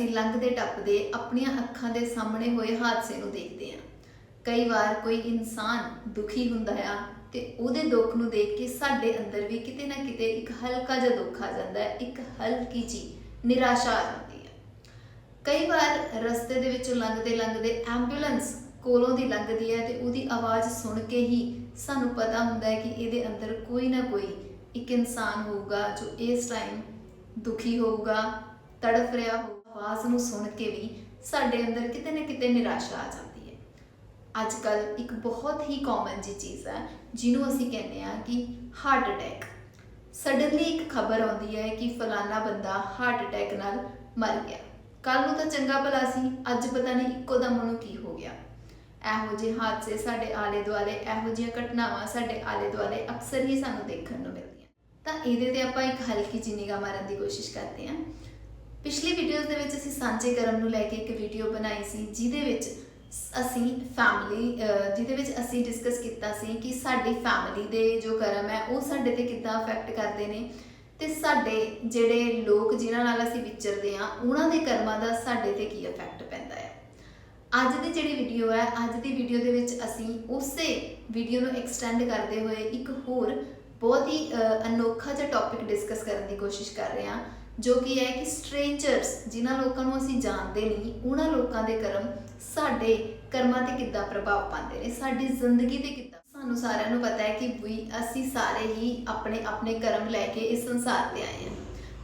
ਅਸੀਂ ਲੰਘਦੇ ਟੱਪਦੇ ਆਪਣੀਆਂ ਅੱਖਾਂ ਦੇ ਸਾਹਮਣੇ ਹੋਏ ਹਾਦਸੇ ਨੂੰ ਦੇਖਦੇ ਹਾਂ। ਕਈ ਵਾਰ ਕੋਈ ਇਨਸਾਨ ਦੁਖੀ ਹੁੰਦਾ ਆ ਤੇ ਉਹਦੇ ਦੁੱਖ ਨੂੰ ਦੇਖ ਕੇ ਸਾਡੇ ਅੰਦਰ ਵੀ ਕਿਤੇ ਨਾ ਕਿਤੇ ਇੱਕ ਹਲਕਾ ਜਿਹਾ ਦੁੱਖ ਆ ਜਾਂਦਾ ਹੈ, ਇੱਕ ਹਲਕੀ ਜੀ ਨਿਰਾਸ਼ਾ ਆ ਜਾਂਦੀ ਹੈ। ਕਈ ਵਾਰ ਰਸਤੇ ਦੇ ਵਿੱਚੋਂ ਲੰਘਦੇ ਲੰਘਦੇ ਐਂਬੂਲੈਂਸ ਕੋਲੋਂ ਦੀ ਲੰਘਦੀ ਹੈ ਤੇ ਉਹਦੀ ਆਵਾਜ਼ ਸੁਣ ਕੇ ਹੀ ਸਾਨੂੰ ਪਤਾ ਹੁੰਦਾ ਹੈ ਕਿ ਇਹਦੇ ਅੰਦਰ ਕੋਈ ਨਾ ਕੋਈ ਇੱਕ ਇਨਸਾਨ ਹੋਊਗਾ ਜੋ ਇਸ ਟਾਈਮ ਦੁਖੀ ਹੋਊਗਾ, ਤੜਫ ਰਿਹਾ ਹੋਊਗਾ। ਆਵਾਜ਼ ਨੂੰ ਸੁਣ ਕੇ ਵੀ ਸਾਡੇ ਅੰਦਰ ਕਿਤੇ ਨਾ ਕਿਤੇ ਨਿਰਾਸ਼ਾ ਆ ਜਾਂਦੀ ਹੈ। ਅੱਜ ਕੱਲ ਇੱਕ ਬਹੁਤ ਹੀ ਕਾਮਨ ਜੀ ਚੀਜ਼ ਹੈ, ਜਿਹਨੂੰ ਅਸੀਂ ਕਹਿੰਦੇ ਆ ਕਿ ਹਾਰਟ ਅਟੈਕ ਸਡਨਲੀ ਇੱਕ ਖਬਰ ਆਉਂਦੀ ਹੈ ਕਿ ਫਲਾਨਾ ਬੰਦਾ ਹਾਰਟ ਅਟੈਕ ਨਾਲ ਮਰ ਗਿਆ। ਕੱਲ ਨੂੰ ਤਾਂ ਚੰਗਾ ਭਲਾ ਸੀ, ਅੱਜ ਪਤਾ ਨਹੀਂ ਇੱਕੋ ਦਮ ਉਹਨੂੰ ਕੀ ਹੋ ਗਿਆ। ਇਹੋ ਜਿਹੇ ਹਾਦਸੇ ਸਾਡੇ ਆਲੇ ਦੁਆਲੇ ਇਹੋ ਜਿਹੀਆਂ ਘਟਨਾਵਾਂ ਸਾਡੇ ਆਲੇ ਦੁਆਲੇ ਅਕਸਰ ਹੀ ਸਾਨੂੰ ਦੇਖਣ ਨੂੰ ਮਿਲਦੀਆਂ। ਤਾਂ ਇਹਦੇ ਤੇ ਆਪਾਂ ਇੱਕ ਹਲਕੀ ਜਿਹੀ ਨਿਗਾਹ ਮਾਰਨ ਦੀ ਕੋਸ਼ਿਸ਼ ਕਰਦੇ ਹਾਂ। ਪਿਛਲੀ ਵੀਡੀਓਜ਼ ਦੇ ਵਿੱਚ ਅਸੀਂ ਸਾਂਝੇ ਕਰਮ ਨੂੰ ਲੈ ਕੇ ਇੱਕ ਵੀਡੀਓ ਬਣਾਈ ਸੀ, ਜਿਹਦੇ ਵਿੱਚ ਅਸੀਂ ਫੈਮਿਲੀ ਜਿਹਦੇ ਵਿੱਚ ਅਸੀਂ ਡਿਸਕਸ ਕੀਤਾ ਸੀ ਕਿ ਸਾਡੀ ਫੈਮਿਲੀ ਦੇ ਜੋ ਕਰਮ ਹੈ, ਉਹ ਸਾਡੇ ਤੇ ਕਿੱਦਾਂ ਅਫੈਕਟ ਕਰਦੇ ਨੇ ਤੇ ਸਾਡੇ ਜਿਹੜੇ ਲੋਕ ਜਿਨ੍ਹਾਂ ਨਾਲ ਅਸੀਂ ਵਿਚਰਦੇ ਆ ਉਹਨਾਂ ਦੇ ਕਰਮਾਂ ਦਾ ਸਾਡੇ ਤੇ ਕੀ ਇਫੈਕਟ ਪੈਂਦਾ ਹੈ। ਅੱਜ ਦੀ ਜਿਹੜੀ ਵੀਡੀਓ ਹੈ, ਅੱਜ ਦੀ ਵੀਡੀਓ ਦੇ ਵਿੱਚ ਅਸੀਂ ਉਸੇ ਵੀਡੀਓ ਨੂੰ ਐਕਸਟੈਂਡ ਕਰਦੇ ਹੋਏ ਇੱਕ ਹੋਰ ਬਹੁਤ ਹੀ ਅਨੋਖਾ ਜਿਹਾ ਟੌਪਿਕ ਡਿਸਕਸ ਕਰਨ ਦੀ ਕੋਸ਼ਿਸ਼ ਕਰ ਰਹੇ ਹਾਂ। ਜੋ ਕਿ ਹੈ ਕਿ ਸਟ੍ਰੇਂਜਰਸ ਜਿਨ੍ਹਾਂ ਲੋਕਾਂ ਨੂੰ ਅਸੀਂ ਜਾਣਦੇ ਨਹੀਂ, ਉਹਨਾਂ ਲੋਕਾਂ ਦੇ ਕਰਮ ਸਾਡੇ ਕਰਮਾਂ ਤੇ ਕਿੱਦਾਂ ਪ੍ਰਭਾਵ ਪਾਉਂਦੇ ਨੇ, ਸਾਡੀ ਜ਼ਿੰਦਗੀ ਤੇ ਕਿੱਦਾਂ। ਸਾਨੂੰ ਸਾਰਿਆਂ ਨੂੰ ਪਤਾ ਹੈ ਕਿ ਵੀ ਅਸੀਂ ਸਾਰੇ ਹੀ ਆਪਣੇ ਆਪਣੇ ਕਰਮ ਲੈ ਕੇ ਇਸ ਸੰਸਾਰ ਤੇ ਆਏ ਹਾਂ।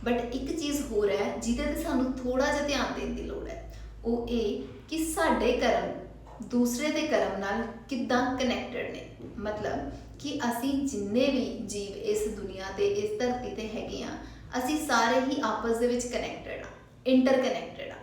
ਬਟ ਇੱਕ ਚੀਜ਼ ਹੋਰ ਹੈ, ਜਿਹਦੇ ਤੇ ਸਾਨੂੰ ਥੋੜਾ ਜਿਹਾ ਧਿਆਨ ਦੇਣ ਦੀ ਲੋੜ ਹੈ, ਉਹ ਇਹ ਕਿ ਸਾਡੇ ਕਰਮ ਦੂਸਰੇ ਦੇ ਕਰਮ ਨਾਲ ਕਿੱਦਾਂ ਕਨੈਕਟਡ ਨੇ। ਮਤਲਬ ਕਿ ਅਸੀਂ ਜਿੰਨੇ ਵੀ ਜੀਵ ਇਸ ਦੁਨੀਆ ਤੇ, ਇਸ ਧਰਤੀ ਤੇ ਹੈਗੇ ਆ ਅਸੀਂ ਸਾਰੇ ਹੀ ਆਪਸ ਦੇ ਵਿੱਚ ਕਨੈਕਟਡ ਆ ਇੰਟਰਕਨੈਕਟਡ ਆ।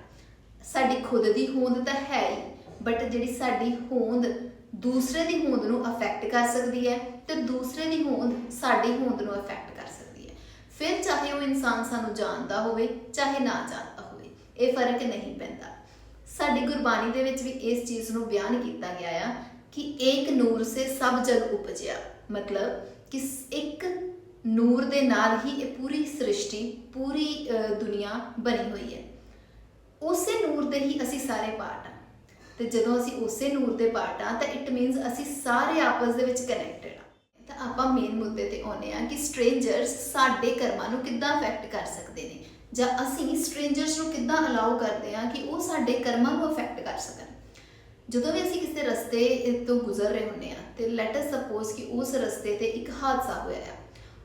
ਸਾਡੀ ਖੁਦ ਦੀ ਹੋਂਦ ਤਾਂ ਹੈ ਹੀ ਬਟ ਜਿਹੜੀ ਸਾਡੀ ਹੋਂਦ ਦੂਸਰੇ ਦੀ ਹੋਂਦ ਨੂੰ ਅਫੈਕਟ ਕਰ ਸਕਦੀ ਹੈ ਤੇ ਦੂਸਰੇ ਦੀ ਹੋਂਦ ਸਾਡੀ ਹੋਂਦ ਨੂੰ ਅਫੈਕਟ ਕਰ ਸਕਦੀ ਹੈ। ਫਿਰ ਚਾਹੇ ਉਹ ਇਨਸਾਨ ਸਾਨੂੰ ਜਾਣਦਾ ਹੋਵੇ, ਚਾਹੇ ਨਾ ਜਾਣਦਾ ਹੋਵੇ, ਇਹ ਫ਼ਰਕ ਨਹੀਂ ਪੈਂਦਾ। ਸਾਡੀ ਗੁਰਬਾਣੀ ਦੇ ਵਿੱਚ ਵੀ ਇਸ ਚੀਜ਼ ਨੂੰ ਬਿਆਨ ਕੀਤਾ ਗਿਆ ਆ ਕਿ ਇੱਕ ਨੂਰ ਸੇ ਸਭ ਜਗ ਉਪਜਿਆ। ਮਤਲਬ ਕਿ ਇੱਕ ਨੂਰ ਦੇ ਨਾਲ ਹੀ ਇਹ ਪੂਰੀ ਸ੍ਰਿਸ਼ਟੀ, ਪੂਰੀ ਦੁਨੀਆ ਬਣੀ ਹੋਈ ਹੈ। ਉਸੇ ਨੂਰ ਦੇ ਹੀ ਅਸੀਂ ਸਾਰੇ ਪਾਰਟ ਆ ਤੇ ਜਦੋਂ ਅਸੀਂ ਉਸੇ ਨੂਰ ਦੇ ਪਾਰਟ ਆ ਤਾਂ ਇਟ ਮੀਨਸ ਅਸੀਂ ਸਾਰੇ ਆਪਸ ਦੇ ਵਿੱਚ ਕਨੈਕਟਡ ਆ ਤਾਂ ਆਪਾਂ ਮੇਨ ਮੁੱਦੇ ਤੇ ਆਉਨੇ ਆ ਕਿ ਸਟ੍ਰੇਂਜਰਸ ਸਾਡੇ ਕਰਮਾਂ ਨੂੰ ਕਿੱਦਾਂ ਅਫੈਕਟ ਕਰ ਸਕਦੇ ਨੇ? ਜਾਂ ਅਸੀਂ ਸਟ੍ਰੇਂਜਰਸ ਨੂੰ ਕਿੱਦਾਂ ਅਲਾਉ ਕਰਦੇ ਆ ਕਿ ਉਹ ਸਾਡੇ ਕਰਮਾਂ ਨੂੰ ਅਫੈਕਟ ਕਰ ਸਕਣ? ਜਦੋਂ ਵੀ ਅਸੀਂ ਕਿਸੇ ਰਸਤੇ ਤੋਂ ਗੁਜ਼ਰ ਰਹੇ ਹੁੰਨੇ ਆ ਤੇ ਲੈਟ ਅਸ ਸਪੋਜ਼ ਕਿ ਉਸ ਰਸਤੇ ਤੇ ਇੱਕ ਹਾਦਸਾ ਹੋਇਆ ਆ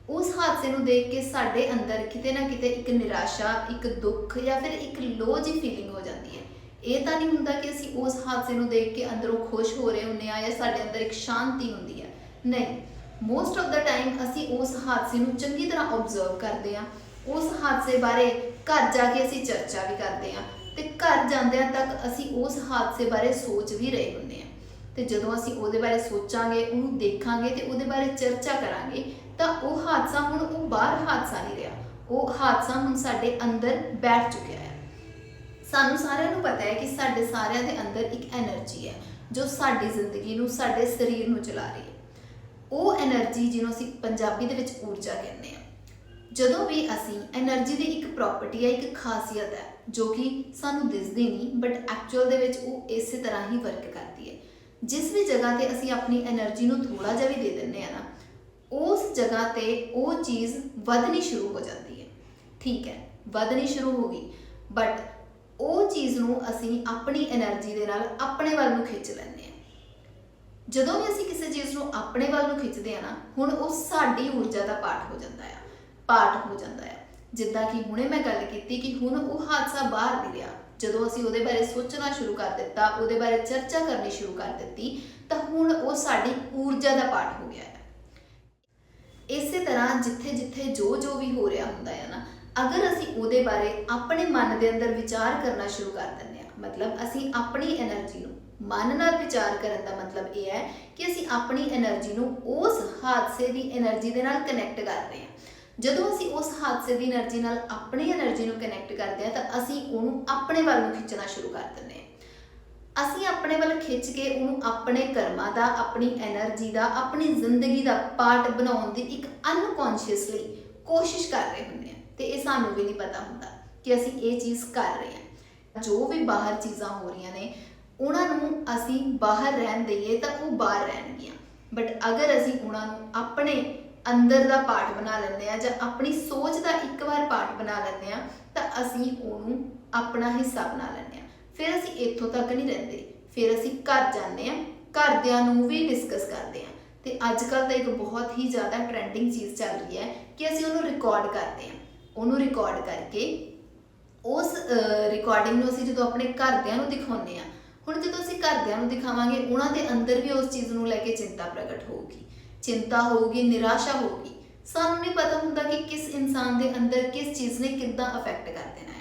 ਉਸ ਹਾਦਸੇ ਨੂੰ ਦੇਖ ਕੇ ਸਾਡੇ ਅੰਦਰ ਕਿਤੇ ਨਾ ਕਿਤੇ ਇੱਕ ਨਿਰਾਸ਼ਾ, ਇੱਕ ਦੁੱਖ ਜਾਂ ਫਿਰ ਇੱਕ ਲੋ ਜੀ ਫੀਲਿੰਗ ਹੋ ਜਾਂਦੀ ਹੈ। ਇਹ ਤਾਂ ਨਹੀਂ ਹੁੰਦਾ ਕਿ ਅਸੀਂ ਉਸ ਹਾਦਸੇ ਨੂੰ ਦੇਖ ਕੇ ਅੰਦਰੋਂ ਖੁਸ਼ ਹੋ ਰਹੇ ਹੁੰਨੇ ਆ ਜਾਂ ਸਾਡੇ ਅੰਦਰ ਇੱਕ ਸ਼ਾਂਤੀ ਹੁੰਦੀ ਹੈ। ਨਹੀਂ ਮੋਸਟ ਆਫ ਦਾ ਟਾਈਮ ਅਸੀਂ ਉਸ ਹਾਦਸੇ ਨੂੰ ਚੰਗੀ ਤਰ੍ਹਾਂ ਆਬਜ਼ਰਵ ਕਰਦੇ ਆ ਉਸ ਹਾਦਸੇ ਬਾਰੇ ਘਰ ਜਾ ਕੇ ਅਸੀਂ ਚਰਚਾ ਵੀ ਕਰਦੇ ਆ ਤੇ ਘਰ ਜਾਂਦਿਆਂ ਤੱਕ ਅਸੀਂ ਉਸ ਹਾਦਸੇ ਬਾਰੇ ਸੋਚ ਵੀ ਰਹੇ ਹੁੰਨੇ ਆ ਤੇ ਜਦੋਂ ਅਸੀਂ ਉਹਦੇ ਬਾਰੇ ਸੋਚਾਂਗੇ, ਉਹਨੂੰ ਦੇਖਾਂਗੇ ਤੇ ਉਹਦੇ ਬਾਰੇ ਚਰਚਾ ਕਰਾਂਗੇ ਤਾਂ ਉਹ ਹਾਦਸਾ ਹੁਣ ਉਹ ਬਾਹਰ ਹਾਦਸਾ ਨਹੀਂ ਰਿਹਾ। ਉਹ ਹਾਦਸਾ ਹੁਣ ਸਾਡੇ ਅੰਦਰ ਬੈਠ ਚੁੱਕਿਆ ਹੈ। ਸਾਨੂੰ ਸਾਰਿਆਂ ਨੂੰ ਪਤਾ ਹੈ ਕਿ ਸਾਡੇ ਸਾਰਿਆਂ ਦੇ ਅੰਦਰ ਇੱਕ એનર્ਜੀ ਹੈ, ਜੋ ਸਾਡੀ ਜ਼ਿੰਦਗੀ ਨੂੰ, ਸਾਡੇ ਸਰੀਰ ਨੂੰ ਚਲਾ ਰਹੀ ਹੈ। ਉਹ એનર્ਜੀ ਜਿਹਨੂੰ ਅਸੀਂ ਪੰਜਾਬੀ ਦੇ ਵਿੱਚ ਊਰਜਾ ਕਹਿੰਦੇ ਹਾਂ। ਜਦੋਂ ਵੀ ਅਸੀਂ એનર્ਜੀ ਦੀ ਇੱਕ ਪ੍ਰਾਪਰਟੀ ਹੈ, ਇੱਕ ਖਾਸੀਅਤ ਹੈ, ਜੋ ਕਿ ਸਾਨੂੰ ਦਿਸਦੀ ਨਹੀਂ ਬਟ ਐਕਚੁਅਲ ਦੇ ਵਿੱਚ ਉਹ ਇਸੇ ਤਰ੍ਹਾਂ ਹੀ ਵਰਕ ਕਰਦੀ ਹੈ। ਜਿਸ ਵੀ ਜਗ੍ਹਾ ਤੇ ਅਸੀਂ ਆਪਣੀ એનર્ਜੀ ਨੂੰ ਥੋੜਾ ਜਿਹਾ ਵੀ ਦੇ ਦਿੰਨੇ ਆ ਨਾ ਜਗ੍ਹਾ ਤੇ ਉਹ ਚੀਜ਼ ਵਧਣੀ ਸ਼ੁਰੂ ਹੋ ਜਾਂਦੀ ਹੈ। ਠੀਕ ਹੈ, ਵਧਣੀ ਸ਼ੁਰੂ ਹੋ ਗਈ। ਬਟ ਉਹ ਚੀਜ਼ ਨੂੰ ਅਸੀਂ ਆਪਣੀ એનર્ਜੀ ਦੇ ਨਾਲ ਆਪਣੇ ਵੱਲ ਨੂੰ ਖਿੱਚ ਲੈਂਦੇ ਹਾਂ। ਜਦੋਂ ਵੀ ਅਸੀਂ ਕਿਸੇ ਚੀਜ਼ ਨੂੰ ਆਪਣੇ ਵੱਲ ਨੂੰ ਖਿੱਚਦੇ ਹਾਂ ਨਾ, ਹੁਣ ਉਹ ਸਾਡੀ ਊਰਜਾ ਦਾ ਪਾਠ ਹੋ ਜਾਂਦਾ ਆ, ਪਾਠ ਹੋ ਜਾਂਦਾ ਆ। ਜਿੱਦਾਂ ਕਿ ਹੁਣੇ ਮੈਂ ਗੱਲ ਕੀਤੀ ਕਿ ਹੁਣ ਉਹ ਹਾਦਸਾ ਬਾਹਰ ਨਹੀਂ ਰਿਹਾ ਜਦੋਂ ਅਸੀਂ ਉਹਦੇ ਬਾਰੇ ਸੋਚਣਾ ਸ਼ੁਰੂ ਕਰ ਦਿੱਤਾ, ਉਹਦੇ ਬਾਰੇ ਚਰਚਾ ਕਰਨੀ ਸ਼ੁਰੂ ਕਰ ਦਿੱਤੀ, ਤਾਂ ਹੁਣ ਉਹ ਸਾਡੀ ਊਰਜਾ ਦਾ ਪਾਠ ਹੋ ਗਿਆ ਹੈ ਇਸੇ ਤਰ੍ਹਾਂ ਜਿੱਥੇ ਜਿੱਥੇ ਜੋ ਜੋ ਵੀ ਹੋ ਰਿਹਾ ਹੁੰਦਾ ਹੈ ਨਾ, ਅਗਰ ਅਸੀਂ ਉਹਦੇ ਬਾਰੇ ਆਪਣੇ ਮਨ ਦੇ ਅੰਦਰ ਵਿਚਾਰ ਕਰਨਾ ਸ਼ੁਰੂ ਕਰ ਦਿੰਦੇ ਹਾਂ, ਮਤਲਬ ਅਸੀਂ ਆਪਣੀ એનર્ਜੀ ਨੂੰ ਮਨ ਨਾਲ ਵਿਚਾਰ ਕਰਨ ਦਾ ਮਤਲਬ ਇਹ ਹੈ ਕਿ ਅਸੀਂ ਆਪਣੀ એનર્ਜੀ ਨੂੰ ਉਸ ਹਾਦਸੇ ਦੀ એનર્ਜੀ ਦੇ ਨਾਲ ਕਨੈਕਟ ਕਰਦੇ ਹਾਂ। ਜਦੋਂ ਅਸੀਂ ਉਸ ਹਾਦਸੇ ਦੀ એનર્ਜੀ ਨਾਲ ਆਪਣੀ એનર્ਜੀ ਨੂੰ ਕਨੈਕਟ ਕਰਦੇ ਹਾਂ, ਤਾਂ ਅਸੀਂ ਉਹਨੂੰ ਆਪਣੇ ਵੱਲ ਨੂੰ ਖਿੱਚਣਾ ਸ਼ੁਰੂ ਕਰ ਦਿੰਦੇ ਹਾਂ। ਅਸੀਂ ਆਪਣੇ ਵੱਲ ਖਿੱਚ ਕੇ ਉਹਨੂੰ ਆਪਣੇ ਕਰਮਾਂ ਦਾ, ਆਪਣੀ એનર્ਜੀ ਦਾ, ਆਪਣੀ ਜ਼ਿੰਦਗੀ ਦਾ ਪਾਰਟ ਬਣਾਉਣ ਦੀ ਇੱਕ ਅਨਕੌਂਸ਼ੀਅਸਲੀ ਕੋਸ਼ਿਸ਼ ਕਰ ਰਹੇ ਹੁੰਦੇ ਆ ਤੇ ਇਹ ਸਾਨੂੰ ਵੀ ਨਹੀਂ ਪਤਾ ਹੁੰਦਾ ਕਿ ਅਸੀਂ ਇਹ ਚੀਜ਼ ਕਰ ਰਹੇ ਹਾਂ। ਜੋ ਵੀ ਬਾਹਰ ਚੀਜ਼ਾਂ ਹੋ ਰਹੀਆਂ ਨੇ, ਉਹਨਾਂ ਨੂੰ ਅਸੀਂ ਬਾਹਰ ਰਹਿਣ ਦਈਏ ਤਾਂ ਉਹ ਬਾਹਰ ਰਹਿਣਗੀਆਂ। ਬਟ ਅਗਰ ਅਸੀਂ ਉਹਨਾਂ ਨੂੰ ਆਪਣੇ ਅੰਦਰ ਦਾ ਪਾਰਟ ਬਣਾ ਲੈਂਦੇ ਆ ਜਾਂ ਆਪਣੀ ਸੋਚ ਦਾ ਇੱਕ ਵਾਰ ਪਾਰਟ ਬਣਾ ਲੈਂਦੇ ਆ ਤਾਂ ਅਸੀਂ ਉਹਨੂੰ ਆਪਣਾ ਹਿੱਸਾ ਬਣਾ ਲੈਂਦੇ ਆ ਫਿਰ ਅਸੀਂ ਇੱਥੋਂ ਤੱਕ ਨਹੀਂ ਰਹਿੰਦੇ। ਫਿਰ ਅਸੀਂ ਘਰ ਜਾਂਦੇ ਆ ਘਰਦਿਆਂ ਨੂੰ ਵੀ ਡਿਸਕਸ ਕਰਦੇ ਆ ਤੇ ਅੱਜ ਕੱਲ ਤਾਂ ਇੱਕ ਬਹੁਤ ਹੀ ਜ਼ਿਆਦਾ ਟ੍ਰੈਂਡਿੰਗ ਚੀਜ਼ ਚੱਲ ਰਹੀ ਹੈ ਕਿ ਅਸੀਂ ਉਹਨੂੰ ਰਿਕਾਰਡ ਕਰਦੇ ਆ ਉਹਨੂੰ ਰਿਕਾਰਡ ਕਰਕੇ ਉਸ ਰਿਕਾਰਡਿੰਗ ਨੂੰ ਅਸੀਂ ਜਦੋਂ ਆਪਣੇ ਘਰਦਿਆਂ ਨੂੰ ਦਿਖਾਉਂਦੇ ਆ ਹੁਣ ਜਦੋਂ ਅਸੀਂ ਘਰਦਿਆਂ ਨੂੰ ਦਿਖਾਵਾਂਗੇ, ਉਹਨਾਂ ਦੇ ਅੰਦਰ ਵੀ ਉਸ ਚੀਜ਼ ਨੂੰ ਲੈ ਕੇ ਚਿੰਤਾ ਪ੍ਰਗਟ ਹੋਊਗੀ। ਚਿੰਤਾ ਹੋਊਗੀ, ਨਿਰਾਸ਼ਾ ਹੋਊਗੀ। ਸਾਨੂੰ ਨਹੀਂ ਪਤਾ ਹੁੰਦਾ ਕਿ ਕਿਸ ਇਨਸਾਨ ਦੇ ਅੰਦਰ ਕਿਸ ਚੀਜ਼ ਨੇ ਕਿੱਦਾਂ ਅਫੈਕਟ ਕਰ ਦੇਣਾ ਹੈ।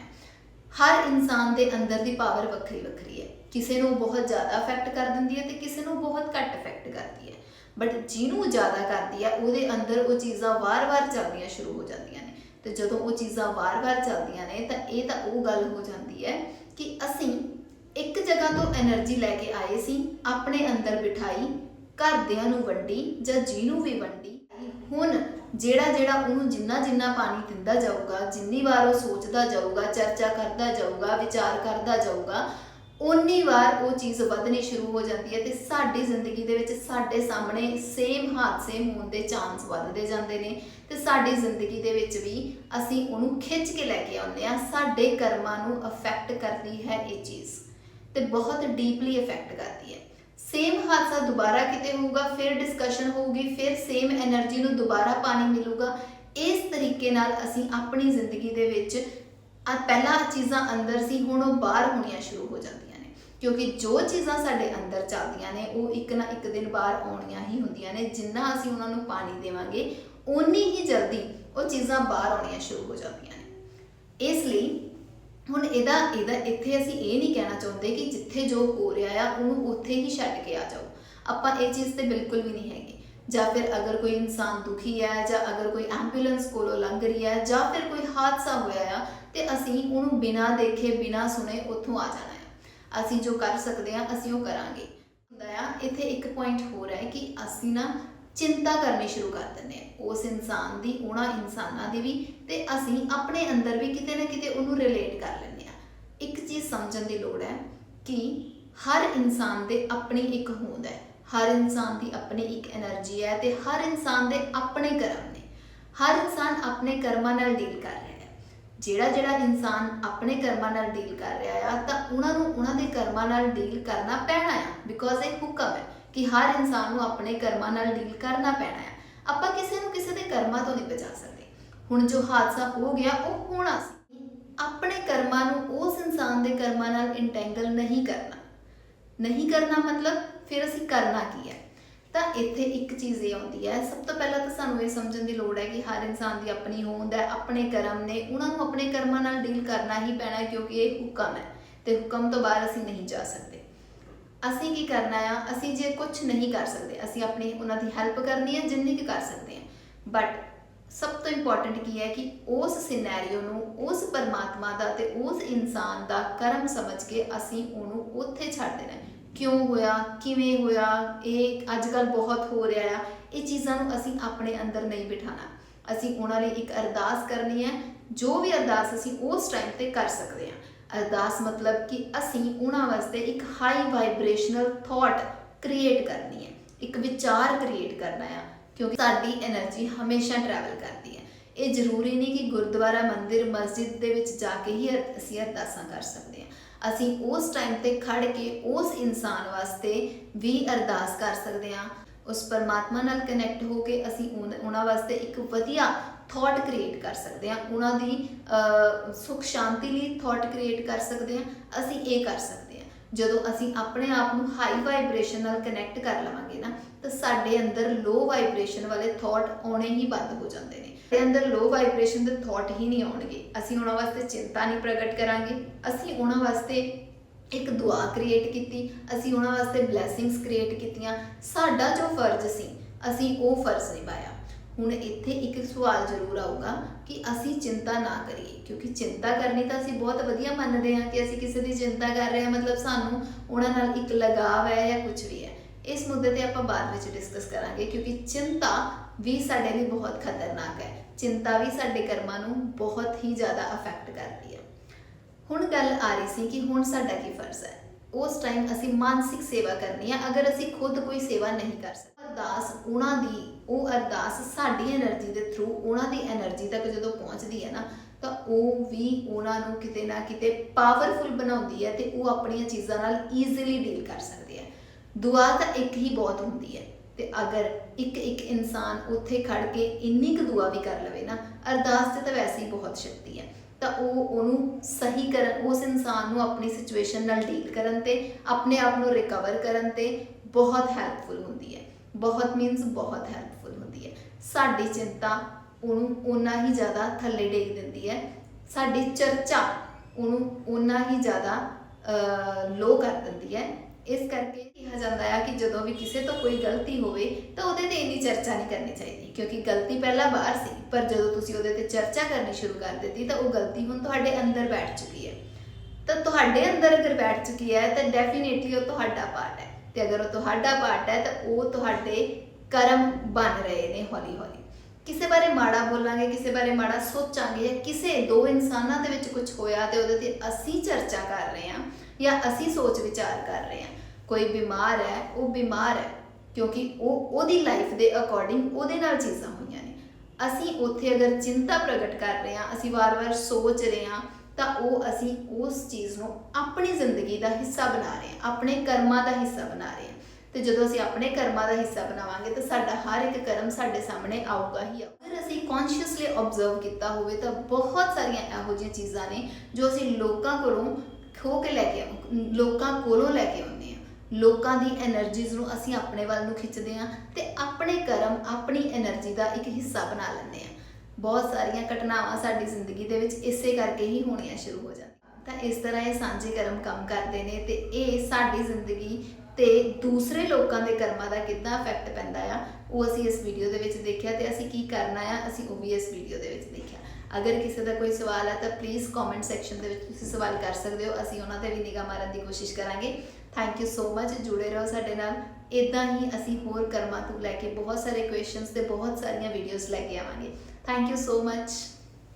ਹਰ ਇਨਸਾਨ ਦੇ ਅੰਦਰ ਦੀ ਪਾਵਰ ਵੱਖਰੀ ਵੱਖਰੀ ਹੈ। ਕਿਸੇ ਨੂੰ ਬਹੁਤ ਜ਼ਿਆਦਾ ਇਫੈਕਟ ਕਰ ਦਿੰਦੀ ਹੈ ਤੇ ਕਿਸੇ ਨੂੰ ਬਹੁਤ ਘੱਟ ਇਫੈਕਟ ਕਰਦੀ ਹੈ। ਬਟ ਜਿਹਨੂੰ ਜ਼ਿਆਦਾ ਕਰਦੀ ਹੈ, ਉਹਦੇ ਅੰਦਰ ਉਹ ਚੀਜ਼ਾਂ ਵਾਰ-ਵਾਰ ਚੱਲਦੀਆਂ ਸ਼ੁਰੂ ਹੋ ਜਾਂਦੀਆਂ ਨੇ। ਤੇ ਜਦੋਂ ਉਹ ਚੀਜ਼ਾਂ ਵਾਰ-ਵਾਰ ਚੱਲਦੀਆਂ ਨੇ, ਤਾਂ ਇਹ ਤਾਂ ਉਹ ਗੱਲ ਹੋ ਜਾਂਦੀ ਹੈ ਕਿ ਅਸੀਂ ਇੱਕ ਜਗ੍ਹਾ ਤੋਂ એનર્ਜੀ ਲੈ ਕੇ ਆਏ ਸੀ, ਆਪਣੇ ਅੰਦਰ ਬਿਠਾਈ, ਘਰਦਿਆਂ ਨੂੰ ਵੰਡੀ ਜਾਂ ਜਿਹਨੂੰ ਵੀ ਵੰਡੀ। ਹੁਣ ਜਿਹੜਾ ਜਿਹੜਾ ਉਹਨੂੰ ਜਿੰਨਾ ਜਿੰਨਾ ਪਾਣੀ ਦਿੰਦਾ ਜਾਊਗਾ, ਜਿੰਨੀ ਵਾਰ ਉਹ ਸੋਚਦਾ ਜਾਊਗਾ, ਚਰਚਾ ਕਰਦਾ ਜਾਊਗਾ, ਵਿਚਾਰ ਕਰਦਾ ਜਾਊਗਾ ਉਨੀ ਵਾਰ ਉਹ ਚੀਜ਼ ਵਧਣੀ ਸ਼ੁਰੂ ਹੋ ਜਾਂਦੀ ਹੈ ਤੇ ਸਾਡੀ ਜ਼ਿੰਦਗੀ ਦੇ ਵਿੱਚ ਸਾਡੇ ਸਾਹਮਣੇ ਸੇਮ ਹਾਦਸੇ ਹੋਣ ਦੇ ਚਾਂਸ ਵੱਧਦੇ ਜਾਂਦੇ ਨੇ ਤੇ ਸਾਡੀ ਜ਼ਿੰਦਗੀ ਦੇ ਵਿੱਚ ਵੀ ਅਸੀਂ ਉਹਨੂੰ ਖਿੱਚ ਕੇ ਲੈ ਕੇ ਆਉਂਦੇ ਆ ਸਾਡੇ ਕਰਮਾਂ ਨੂੰ ਅਫੈਕਟ ਕਰਦੀ ਹੈ ਇਹ ਚੀਜ਼ ਤੇ ਬਹੁਤ ਡੀਪਲੀ ਅਫੈਕਟ ਕਰਦੀ ਹੈ। ਸੇਮ ਹਾਦਸਾ ਦੁਬਾਰਾ ਕਿਤੇ ਹੋਊਗਾ, ਫਿਰ ਡਿਸਕਸ਼ਨ ਹੋਊਗੀ ਫਿਰ ਸੇਮ એનર્ਜੀ ਨੂੰ ਦੁਬਾਰਾ ਪਾਣੀ ਮਿਲੂਗਾ। ਇਸ ਤਰੀਕੇ ਨਾਲ ਅਸੀਂ ਆਪਣੀ ਜ਼ਿੰਦਗੀ ਦੇ ਵਿੱਚ ਆ ਪਹਿਲਾਂ ਚੀਜ਼ਾਂ ਅੰਦਰ ਸੀ, ਹੁਣ ਉਹ ਬਾਹਰ ਹੋਣੀਆਂ ਸ਼ੁਰੂ ਹੋ ਜਾਂਦੀਆਂ ਨੇ। ਕਿਉਂਕਿ ਜੋ ਚੀਜ਼ਾਂ ਸਾਡੇ ਅੰਦਰ ਚੱਲਦੀਆਂ ਨੇ, ਉਹ ਇੱਕ ਨਾ ਇੱਕ ਦਿਨ ਬਾਹਰ ਆਉਣੀਆਂ ਹੀ ਹੁੰਦੀਆਂ ਨੇ। ਜਿੰਨਾ ਅਸੀਂ ਉਹਨਾਂ ਨੂੰ ਪਾਣੀ ਦੇਵਾਂਗੇ ਉਨੀ ਹੀ ਜਲਦੀ ਉਹ ਚੀਜ਼ਾਂ ਬਾਹਰ ਆਉਣੀਆਂ ਸ਼ੁਰੂ ਹੋ ਜਾਂਦੀਆਂ ਨੇ। ਇਸ ਲਈ ਹੁਣ ਇਹਦਾ ਇਹਦਾ, ਇੱਥੇ ਅਸੀਂ ਇਹ ਨਹੀਂ ਕਹਿਣਾ ਚਾਹੁੰਦੇ ਕਿ ਜਿੱਥੇ ਜੋ ਹੋ ਰਿਹਾ ਆ, ਉਹਨੂੰ ਉੱਥੇ ਹੀ ਛੱਡ ਕੇ ਆ ਜਾਓ। ਆਪਾਂ ਇਹ ਚੀਜ਼ ਤੇ ਬਿਲਕੁਲ ਵੀ ਨਹੀਂ ਹੈਗੇ। ਜਾਂ ਫਿਰ ਅਗਰ ਕੋਈ ਇਨਸਾਨ ਦੁਖੀ ਹੈ ਜਾਂ ਅਗਰ ਕੋਈ ਐਂਬੂਲੈਂਸ ਕੋਲੋਂ ਲੰਘ ਰਹੀ ਹੈ ਜਾਂ ਫਿਰ ਕੋਈ ਹਾਦਸਾ ਹੋਇਆ ਆ, ਤੇ ਅਸੀਂ ਉਹਨੂੰ ਬਿਨਾਂ ਦੇਖੇ, ਬਿਨਾਂ ਸੁਣੇ ਉੱਥੋਂ ਆ ਜਾਣਾ ਹੈ ਅਸੀਂ ਜੋ ਕਰ ਸਕਦੇ ਹਾਂ, ਅਸੀਂ ਉਹ ਕਰਾਂਗੇ। ਹੁੰਦਾ ਆ, ਇੱਥੇ ਇੱਕ ਪੁਆਇੰਟ ਹੋਰ ਹੈ ਕਿ ਅਸੀਂ ਨਾ ਚਿੰਤਾ ਕਰਨੀ ਸ਼ੁਰੂ ਕਰ ਦਿੰਦੇ ਆ। ਉਸ ਇਨਸਾਨ ਦੀ, ਉਹਨਾਂ ਇਨਸਾਨਾਂ ਦੀ ਵੀ, ਤੇ ਅਸੀਂ ਆਪਣੇ ਅੰਦਰ ਵੀ ਕਿਤੇ ਨਾ ਕਿਤੇ ਉਹਨੂੰ ਰਿਲੇਟ ਕਰ ਲੈਂਦੇ ਆ। ਇੱਕ ਚੀਜ਼ ਸਮਝਣ ਦੀ ਲੋੜ ਹੈ ਕਿ ਹਰ ਇਨਸਾਨ ਦੇ ਆਪਣੀ ਇੱਕ ਹੋਂਦ ਹੈ। ਹਰ ਇਨਸਾਨ ਦੀ ਆਪਣੀ ਇੱਕ એનર્ਜੀ ਹੈ ਤੇ ਹਰ ਇਨਸਾਨ ਦੇ ਆਪਣੇ ਕਰਮ ਨੇ। ਹਰ ਇਨਸਾਨ ਆਪਣੇ ਕਰਮਾਂ ਨਾਲ ਡੀਲ ਕਰ ਰਿਹਾ ਹੈ। ਜਿਹੜਾ ਜਿਹੜਾ ਇਨਸਾਨ ਆਪਣੇ ਕਰਮਾਂ ਨਾਲ ਡੀਲ ਕਰ ਰਿਹਾ ਆ, ਤਾਂ ਉਹਨਾਂ ਨੂੰ ਉਹਨਾਂ ਦੇ ਕਰਮਾਂ ਨਾਲ ਡੀਲ ਕਰਨਾ ਪੈਣਾ ਆ। ਬਿਕੋਜ਼ ਇਹ ਹੁਕਮ ਹੈ ਕਿ ਹਰ ਇਨਸਾਨ ਨੂੰ ਆਪਣੇ ਕਰਮਾਂ ਨਾਲ ਡੀਲ ਕਰਨਾ ਪੈਣਾ ਆ। ਆਪਾਂ ਕਿਸੇ ਨੂੰ ਕਿਸੇ ਦੇ ਕਰਮਾਂ ਤੋਂ ਨਹੀਂ ਬਚਾ ਸਕਦੇ। ਹੁਣ ਜੋ ਹਾਦਸਾ ਹੋ ਗਿਆ, ਉਹ ਹੋਣਾ ਸੀ। ਆਪਣੇ ਕਰਮਾਂ ਨੂੰ ਉਸ ਇਨਸਾਨ ਦੇ ਕਰਮਾਂ ਨਾਲ ਇੰਟੈਂਗਲ ਨਹੀਂ ਕਰਨਾ। ਨਹੀਂ ਕਰਨਾ ਮਤਲਬ ਫਿਰ ਅਸੀਂ ਕਰਨਾ ਕੀ ਹੈ? ਤਾਂ ਇੱਥੇ ਇੱਕ ਚੀਜ਼ ਇਹ ਆਉਂਦੀ ਹੈ, ਸਭ ਤੋਂ ਪਹਿਲਾਂ ਤਾਂ ਸਾਨੂੰ ਇਹ ਸਮਝਣ ਦੀ ਲੋੜ ਹੈ ਕਿ ਹਰ ਇਨਸਾਨ ਦੀ ਆਪਣੀ ਹੋਂਦ ਹੈ, ਆਪਣੇ ਕਰਮ ਨੇ, ਉਹਨਾਂ ਨੂੰ ਆਪਣੇ ਕਰਮਾਂ ਨਾਲ ਡੀਲ ਕਰਨਾ ਹੀ ਪੈਣਾ ਕਿਉਂਕਿ ਇਹ ਹੁਕਮ ਹੈ ਤੇ ਹੁਕਮ ਤੋਂ ਬਾਹਰ ਅਸੀਂ ਨਹੀਂ ਜਾ ਸਕਦੇ। ਅਸੀਂ ਕੀ ਕਰਨਾ ਆ? ਅਸੀਂ ਜੇ ਕੁਝ ਨਹੀਂ ਕਰ ਸਕਦੇ, ਅਸੀਂ ਆਪਣੀ ਉਹਨਾਂ ਦੀ ਹੈਲਪ ਕਰਨੀ ਹੈ, ਜਿੰਨੀ ਕਿ ਕਰ ਸਕਦੇ ਹਾਂ। ਬਟ ਸਭ ਤੋਂ ਇੰਪੋਰਟੈਂਟ ਕੀ ਹੈ ਕਿ ਉਸ ਸਿਨੈਰੀਓ ਨੂੰ, ਉਸ ਪਰਮਾਤਮਾ ਦਾ ਤੇ ਉਸ ਇਨਸਾਨ ਦਾ ਕਰਮ ਸਮਝ ਕੇ ਅਸੀਂ ਉਹਨੂੰ ਉੱਥੇ ਛੱਡ ਦੇਣਾ ਹੈ। ਕਿਉਂ ਹੋਇਆ, ਕਿਵੇਂ ਹੋਇਆ, ਇਹ ਅੱਜ ਕੱਲ ਬਹੁਤ ਹੋ ਰਿਹਾ ਆ। ਇਹ ਚੀਜ਼ਾਂ ਨੂੰ ਅਸੀਂ ਆਪਣੇ ਅੰਦਰ ਨਹੀਂ ਬਿਠਾਣਾ ਅਸੀਂ ਉਹਨਾਂ ਲਈ ਇੱਕ ਅਰਦਾਸ ਕਰਨੀ ਹੈ। ਜੋ ਵੀ ਅਰਦਾਸ ਅਸੀਂ ਉਸ ਟਾਈਮ ਤੇ ਕਰ ਸਕਦੇ ਹਾਂ। ਅਰਦਾਸ ਮਤਲਬ ਕਿ ਅਸੀਂ ਉਹਨਾਂ ਵਾਸਤੇ ਇੱਕ ਹਾਈ ਵਾਈਬ੍ਰੇਸ਼ਨਲ ਥੋਟ ਕ੍ਰੀਏਟ ਕਰਨੀ ਹੈ। ਇੱਕ ਵਿਚਾਰ ਕ੍ਰੀਏਟ ਕਰਨਾ ਹੈ ਕਿਉਂਕਿ ਸਾਡੀ એનર્ਜੀ ਹਮੇਸ਼ਾ ਟਰੈਵਲ ਕਰਦੀ ਹੈ। ਇਹ ਜ਼ਰੂਰੀ ਨਹੀਂ ਕਿ ਗੁਰਦੁਆਰਾ, ਮੰਦਿਰ, ਮਸਜਿਦ ਦੇ ਵਿੱਚ ਜਾ ਕੇ ਹੀ ਅਸੀਂ ਅਰਦਾਸਾਂ ਕਰ ਸਕਦੇ ਹਾਂ। ਅਸੀਂ ਉਸ ਟਾਈਮ ਤੇ ਖੜ ਕੇ ਉਸ ਇਨਸਾਨ ਵਾਸਤੇ ਵੀ ਅਰਦਾਸ ਕਰ ਸਕਦੇ ਹਾਂ। ਉਸ ਪਰਮਾਤਮਾ ਨਾਲ ਕਨੈਕਟ ਹੋ ਕੇ ਅਸੀਂ ਉਨ- ਉਹਨਾਂ ਵਾਸਤੇ ਇੱਕ ਵਧੀਆ ਥਾਟ ਕ੍ਰੀਏਟ ਕਰ ਸਕਦੇ ਹਾਂ। ਉਹਨਾਂ ਦੀ ਅਹ, ਸੁਖ ਸ਼ਾਂਤੀ ਲਈ ਥਾਟ ਕ੍ਰੀਏਟ ਕਰ ਸਕਦੇ ਹਾਂ। ਅਸੀਂ ਇਹ ਕਰ ਸਕਦੇ ਹਾਂ। ਜਦੋਂ ਅਸੀਂ ਆਪਣੇ ਆਪ ਨੂੰ ਹਾਈ ਵਾਈਬ੍ਰੇਸ਼ਨ ਨਾਲ ਕਨੈਕਟ ਕਰ ਲਵਾਂਗੇ ਨਾ ਤਾਂ ਸਾਡੇ ਅੰਦਰ ਲੋ ਵਾਈਬ੍ਰੇਸ਼ਨ ਵਾਲੇ ਥਾਟ ਆਉਣੇ ਹੀ ਬੰਦ ਹੋ ਜਾਂਦੇ ਨੇ। ਤੇ ਅੰਦਰ ਲੋ ਵਾਈਬ੍ਰੇਸ਼ਨ ਦੇ ਥਾਟ ਹੀ ਨਹੀਂ ਆਉਣਗੇ। ਅਸੀਂ ਉਹਨਾਂ ਵਾਸਤੇ ਚਿੰਤਾ ਨਹੀਂ ਪ੍ਰਗਟ ਕਰਾਂਗੇ। ਅਸੀਂ ਉਹਨਾਂ ਵਾਸਤੇ ਇੱਕ ਦੁਆ ਕ੍ਰੀਏਟ ਕੀਤੀ। ਅਸੀਂ ਉਹਨਾਂ ਵਾਸਤੇ ਬਲੇਸਿੰਗਸ ਕ੍ਰੀਏਟ ਕੀਤੀਆਂ। ਸਾਡਾ ਜੋ ਫਰਜ਼ ਸੀ, ਅਸੀਂ ਉਹ ਫਰਜ਼ ਨਿਭਾਇਆ। ਹੁਣ ਇੱਥੇ ਇੱਕ ਸਵਾਲ ਜ਼ਰੂਰ ਆਊਗਾ ਕਿ ਅਸੀਂ ਚਿੰਤਾ ਨਾ ਕਰੀਏ, ਕਿਉਂਕਿ ਚਿੰਤਾ ਕਰਨੀ ਤਾਂ ਅਸੀਂ ਬਹੁਤ ਵਧੀਆ ਮੰਨਦੇ ਹਾਂ ਕਿ ਅਸੀਂ ਕਿਸੇ ਦੀ ਚਿੰਤਾ ਕਰ ਰਹੇ ਹਾਂ। ਮਤਲਬ ਸਾਨੂੰ ਉਹਨਾਂ ਨਾਲ ਇੱਕ ਲਗਾਵ ਹੈ ਜਾਂ ਕੁਝ ਵੀ ਹੈ। ਇਸ ਮੁੱਦੇ ਤੇ ਆਪਾਂ ਬਾਅਦ ਵਿੱਚ ਡਿਸਕਸ ਕਰਾਂਗੇ, ਕਿਉਂਕਿ ਚਿੰਤਾ ਵੀ ਸਾਡੇ ਲਈ ਬਹੁਤ ਖਤਰਨਾਕ ਹੈ। ਚਿੰਤਾ ਵੀ ਸਾਡੇ ਕਰਮਾਂ ਨੂੰ ਬਹੁਤ ਹੀ ਜ਼ਿਆਦਾ ਅਫੈਕਟ ਕਰਦੀ ਹੈ। ਹੁਣ ਗੱਲ ਆ ਰਹੀ ਸੀ ਕਿ ਹੁਣ ਸਾਡਾ ਕੀ ਫਰਜ਼ ਹੈ। ਉਸ ਟਾਈਮ ਅਸੀਂ ਮਾਨਸਿਕ ਸੇਵਾ ਕਰਨੀ ਹੈ ਅਗਰ ਅਸੀਂ ਖੁਦ ਕੋਈ ਸੇਵਾ ਨਹੀਂ ਕਰ ਸਕਦੇ। ਅਰਦਾਸ ਉਹਨਾਂ ਦੀ, ਉਹ ਅਰਦਾਸ ਸਾਡੀ એનર્ਜੀ ਦੇ ਥਰੂ ਉਹਨਾਂ ਦੀ એનર્ਜੀ ਤੱਕ ਜਦੋਂ ਪਹੁੰਚਦੀ ਹੈ ਨਾ, ਤਾਂ ਉਹ ਵੀ ਉਹਨਾਂ ਨੂੰ ਕਿਤੇ ਨਾ ਕਿਤੇ ਪਾਵਰਫੁਲ ਬਣਾਉਂਦੀ ਹੈ ਤੇ ਉਹ ਆਪਣੀਆਂ ਚੀਜ਼ਾਂ ਨਾਲ ਈਜ਼ੀਲੀ ਡੀਲ ਕਰ ਸਕਦੇ ਆ ਦੁਆ ਤਾਂ ਇੱਕ ਹੀ ਬਹੁਤ ਹੁੰਦੀ ਹੈ। ਤੇ ਅਗਰ ਇੱਕ ਇੱਕ ਇਨਸਾਨ ਉੱਥੇ ਖੜ ਕੇ ਇੰਨੀ ਕੁ ਦੁਆ ਵੀ ਕਰ ਲਵੇ ਨਾ, ਅਰਦਾਸ ਤੇ ਤਾਂ ਵੈਸੇ ਹੀ ਬਹੁਤ ਸ਼ਕਤੀ ਹੈ। ਤਾਂ ਉਹ ਉਹਨੂੰ ਸਹੀ ਕਰਨ, ਉਸ ਇਨਸਾਨ ਨੂੰ ਆਪਣੀ ਸਿਚੁਏਸ਼ਨ ਨਾਲ ਡੀਲ ਕਰਨ ਤੇ, ਆਪਣੇ ਆਪ ਨੂੰ ਰਿਕਵਰ ਕਰਨ ਤੇ ਬਹੁਤ ਹੈਲਪਫੁਲ ਹੁੰਦੀ ਹੈ। ਬਹੁਤ ਮੀਨਸ ਬਹੁਤ ਹੈਲਪਫੁਲ ਹੁੰਦੀ ਹੈ। ਸਾਡੀ ਚਿੰਤਾ ਉਹਨੂੰ ਉਨਾ ਹੀ ਜ਼ਿਆਦਾ ਥੱਲੇ ਡੇਗ ਦਿੰਦੀ ਹੈ। ਸਾਡੀ ਚਰਚਾ ਉਹਨੂੰ ਉਨਾ ਹੀ ਜ਼ਿਆਦਾ ਲੋ ਕਰ ਦਿੰਦੀ ਹੈ। ਇਸ ਕਰਕੇ ਕਿਹਾ ਜਾਂਦਾ ਆ ਕਿ ਜਦੋਂ ਵੀ ਕਿਸੇ ਤੋਂ ਕੋਈ ਗਲਤੀ ਹੋਵੇ ਤਾਂ ਉਹਦੇ ਤੇ ਇੰਨੀ ਚਰਚਾ ਨਹੀਂ ਕਰਨੀ ਚਾਹੀਦੀ, ਕਿਉਂਕਿ ਗਲਤੀ ਪਹਿਲਾਂ ਬਾਹਰ ਸੀ, ਪਰ ਜਦੋਂ ਤੁਸੀਂ ਉਹਦੇ ਤੇ ਚਰਚਾ ਕਰਨੀ ਸ਼ੁਰੂ ਕਰ ਦਿੱਤੀ ਤਾਂ ਉਹ ਗਲਤੀ ਹੁਣ ਤੁਹਾਡੇ ਅੰਦਰ ਬੈਠ ਚੁੱਕੀ ਹੈ। ਤਾਂ ਤੁਹਾਡੇ ਅੰਦਰ ਅਗਰ ਬੈਠ ਚੁੱਕੀ ਹੈ ਤਾਂ ਡੈਫੀਨੇਟਲੀ ਉਹ ਤੁਹਾਡਾ ਪਾਰਟ ਹੈ, ਤੇ ਅਗਰ ਉਹ ਤੁਹਾਡਾ ਪਾਰਟ ਹੈ ਤਾਂ ਉਹ ਤੁਹਾਡੇ ਕਰਮ ਬਣ ਰਹੇ ਨੇ ਹੌਲੀ ਹੌਲੀ ਕਿਸੇ ਬਾਰੇ ਮਾੜਾ ਬੋਲਾਂਗੇ, ਕਿਸੇ ਬਾਰੇ ਮਾੜਾ ਸੋਚਾਂਗੇ ਜਾਂ ਕਿਸੇ ਦੋ ਇਨਸਾਨਾਂ ਦੇ ਵਿੱਚ ਕੁਝ ਹੋਇਆ ਤੇ ਉਹਦੇ ਤੇ ਅਸੀਂ ਚਰਚਾ ਕਰ ਰਹੇ ਹਾਂ ਜਾਂ ਅਸੀਂ ਸੋਚ ਵਿਚਾਰ ਕਰ ਰਹੇ ਹਾਂ, ਕੋਈ ਬਿਮਾਰ ਹੈ, ਉਹ ਬਿਮਾਰ ਹੈ, ਕਿਉਂਕਿ ਉਹ, ਉਹਦੀ ਲਾਈਫ ਦੇ ਅਕੋਰਡਿੰਗ ਉਹਦੇ ਨਾਲ ਚੀਜ਼ਾਂ ਹੋਈਆਂ ਨੇ। ਅਸੀਂ ਉੱਥੇ ਅਗਰ ਚਿੰਤਾ ਪ੍ਰਗਟ ਕਰ ਰਹੇ ਹਾਂ, ਅਸੀਂ ਵਾਰ-ਵਾਰ ਸੋਚ ਰਹੇ ਹਾਂ, ਤਾਂ ਉਹ ਅਸੀਂ ਉਸ ਚੀਜ਼ ਨੂੰ ਆਪਣੀ ਜ਼ਿੰਦਗੀ ਦਾ ਹਿੱਸਾ ਬਣਾ ਰਹੇ ਹਾਂ, ਆਪਣੇ ਕਰਮਾਂ ਦਾ ਹਿੱਸਾ ਬਣਾ ਰਹੇ ਹਾਂ। ਤੇ ਜਦੋਂ ਅਸੀਂ ਆਪਣੇ ਕਰਮਾਂ ਦਾ ਹਿੱਸਾ ਬਣਾਵਾਂਗੇ, ਤਾਂ ਸਾਡਾ ਹਰ ਇੱਕ ਕਰਮ ਸਾਡੇ ਸਾਹਮਣੇ ਆਊਗਾ ਹੀ ਆਊਗਾ। ਅਗਰ ਅਸੀਂ ਕੌਨਸ਼ੀਅਸਲੀ ਆਬਜ਼ਰਵ ਕੀਤਾ ਹੋਵੇ, ਤਾਂ ਬਹੁਤ ਸਾਰੀਆਂ ਇਹੋ ਜਿਹੀਆਂ ਚੀਜ਼ਾਂ ਨੇ ਜੋ ਅਸੀਂ ਲੋਕਾਂ ਕੋਲੋਂ ਖੋ ਕੇ ਲੈ ਕੇ ਲੋਕਾਂ ਕੋਲੋਂ ਲੈ ਕੇ ਆਉਂਦੇ ਆ ਲੋਕਾਂ ਦੀ એનર્ਜੀਜ਼ ਨੂੰ ਅਸੀਂ ਆਪਣੇ ਵੱਲ ਨੂੰ ਖਿੱਚਦੇ ਆ ਤੇ ਆਪਣੇ ਕਰਮ, ਆਪਣੀ એનર્ਜੀ ਦਾ ਇੱਕ ਹਿੱਸਾ ਬਣਾ ਲੈਂਦੇ ਆ ਬਹੁਤ ਸਾਰੀਆਂ ਘਟਨਾਵਾਂ ਸਾਡੀ ਜ਼ਿੰਦਗੀ ਦੇ ਵਿੱਚ ਇਸੇ ਕਰਕੇ ਹੀ ਹੋਣੀਆਂ ਸ਼ੁਰੂ ਹੋ ਜਾਂਦੀਆਂ। ਤਾਂ ਇਸ ਤਰ੍ਹਾਂ ਇਹ ਸਾਂਝੇ ਕਰਮ ਕੰਮ ਕਰਦੇ ਨੇ ਤੇ ਇਹ ਸਾਡੀ ਜ਼ਿੰਦਗੀ ਤੇ ਦੂਸਰੇ ਲੋਕਾਂ ਦੇ ਕਰਮਾਂ ਦਾ ਕਿੱਦਾਂ ਇਫੈਕਟ ਪੈਂਦਾ ਆ, ਉਹ ਅਸੀਂ ਇਸ ਵੀਡੀਓ ਦੇ ਵਿੱਚ ਦੇਖਿਆ ਤੇ ਅਸੀਂ ਕੀ ਕਰਨਾ ਆ, ਅਸੀਂ ਉਹ ਵੀ ਇਸ ਵੀਡੀਓ ਦੇ ਵਿੱਚ ਦੇਖਿਆ। ਅਗਰ ਕਿਸੇ ਦਾ ਕੋਈ ਸਵਾਲ ਹੈ ਤਾਂ ਪਲੀਜ਼ ਕਮੈਂਟ ਸੈਕਸ਼ਨ ਦੇ ਵਿੱਚ ਤੁਸੀਂ ਸਵਾਲ ਕਰ ਸਕਦੇ ਹੋ। ਅਸੀਂ ਉਹਨਾਂ ਤੇ ਵੀ ਨਿਗਾਹ ਮਾਰਨ ਦੀ ਕੋਸ਼ਿਸ਼ ਕਰਾਂਗੇ। ਥੈਂਕ ਯੂ ਸੋ ਮਚ ਜੁੜੇ ਰਹੋ ਸਾਡੇ ਨਾਲ। ਇਦਾਂ ਹੀ ਅਸੀਂ ਹੋਰ ਕਰਮਾਂ ਤੋਂ ਲੈ ਕੇ ਬਹੁਤ ਸਾਰੇ ਕੁਐਸਚਨਸ ਤੇ ਬਹੁਤ ਸਾਰੀਆਂ ਵੀਡੀਓਜ਼ ਲੈ ਕੇ ਆਵਾਂਗੇ। Thank you so much